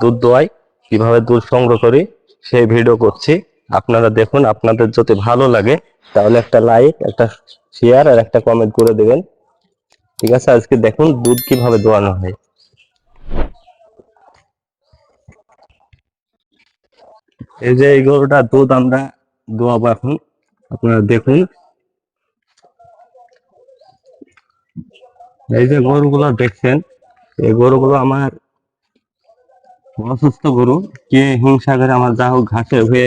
দুধ দোয়াই কীভাবে দুধ সংগ্রহ করি, সেই ভিডিও করছি। আপনারা দেখুন, আপনাদের যদি ভালো লাগে, তাহলে একটা লাইক একটা শেয়ার আর একটা কমেন্ট করে দেবেন। ঠিক আছে, আজকে দেখুন দুধ কীভাবে দোয়ানো হয়। এই যে এই গরুটা দুধ আমরা দোয়াবো এখন, আপনারা দেখুন। এই যে গরুগুলো দেখছেন, এই গরুগুলো আমার অসুস্থ গরু, কে হিংসা করে আমার যা হোক ঘাসে হয়ে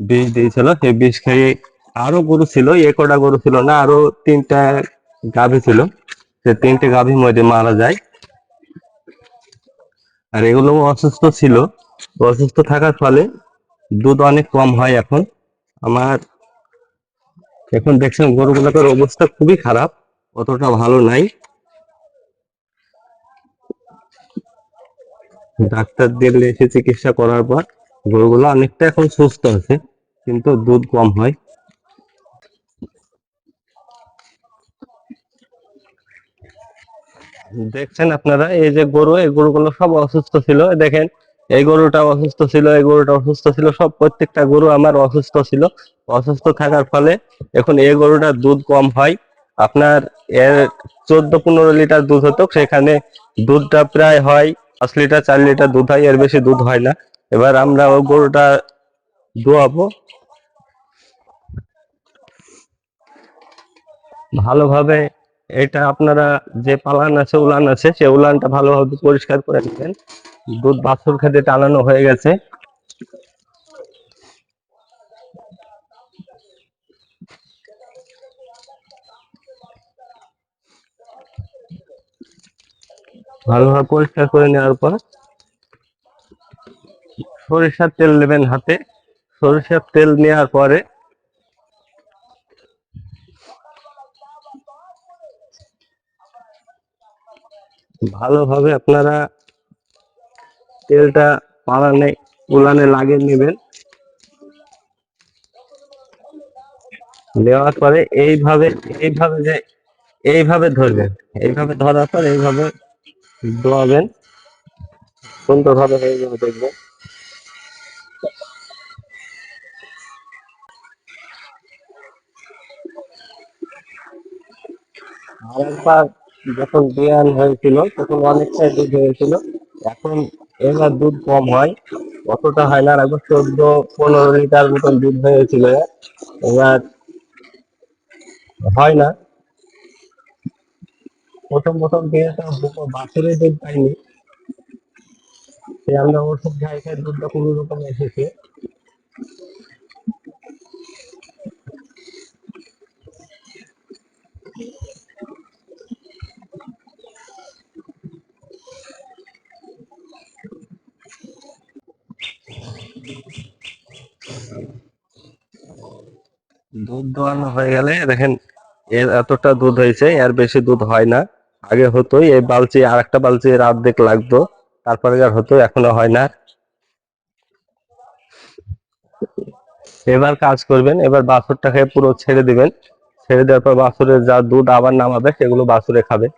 বিষ দিয়েছিল সেই বিষ খেয়ে আরও গরু ছিল, এ কটা গরু ছিল না, আরও তিনটা গাভী ছিল। সে তিনটে গাভী মধ্যে মারা যায়। আর এগুলো অসুস্থ ছিল। অসুস্থ থাকার ফলে দুধ অনেক কম হয় এখন। আমার এখন দেখছেন গরুগুলোর অবস্থা খুবই খারাপ, অতটা ভালো নাই। ডাক্তার দিয়ে এসে চিকিৎসা করার পর গরুগুলো অনেকটা এখন সুস্থ আছে, কিন্তু দুধ কম হয়। দেখছেন আপনারা, এই যে গরু, এই গরুগুলো সব অসুস্থ ছিল। দেখেন, এই গরুটা অসুস্থ ছিল, এই গরুটা অসুস্থ ছিল, সব প্রত্যেকটা গরু আমার অসুস্থ ছিল। অসুস্থ থাকার ফলে এখন এই গরুটার দুধ কম হয়। আপনার এর চোদ্দ পনেরো লিটার দুধ হতো, সেখানে দুধটা প্রায় হয় পাঁচ লিটার, চার লিটার দুধ হয়, এর বেশি দুধ হয় না। এবার আমরা ওই গরুটা দোয়াবো। ভালোভাবে এটা আপনারা যে পালান আছে, উলান আছে, সে উলানটা ভালোভাবে পরিষ্কার করে নেবেন। দুধ বাছুর খেতে টানানো হয়ে গেছে। ভালোভাবে পরিষ্কার করে নেওয়ার পর সরিষার তেল নেবেন হাতে। সরিষার তেল নেওয়ার পরে ভালোভাবে আপনারা তেলটা পালানে, উলানে লাগিয়ে নেবেন। নেওয়ার পরে এইভাবে এইভাবে যে, এইভাবে ধরবেন। এইভাবে ধরার পর এইভাবে দোয়াবেন সুন্দরভাবে হয়ে যাবে দেখবেন যখন বিয়ান হয়েছিল, তখন অনেকটাই দুধ হয়েছিল। এখন এবার দুধ কম হয়, অতটা হয় না। একবার চোদ্দ, পনেরো লিটার মতন দুধ হয়েছিল। এবার হয় না। প্রথম প্রথম বিয়েটা বাছুরের দুধ পাইনি। সে আমরা ওষুধ খাই খাই দুধটা কোনো রকম এসেছে। দুধ দোয়ানো হয়ে গেলে দেখেন, এর এতটা দুধ হয়েছে, এর বেশি দুধ হয় না। আগে হতো, এই বালতি আর একটা বালতি রাত দেখ লাগতো, তারপরে আর হতো, এখনও হয় না। এবার কাজ করবেন, এবার বাছুরটাকে পুরো ছেড়ে দিবেন। ছেড়ে দেওয়ার পর বাছুরের যা দুধ আবার নামাবে, সেগুলো বাছুরে খাবে।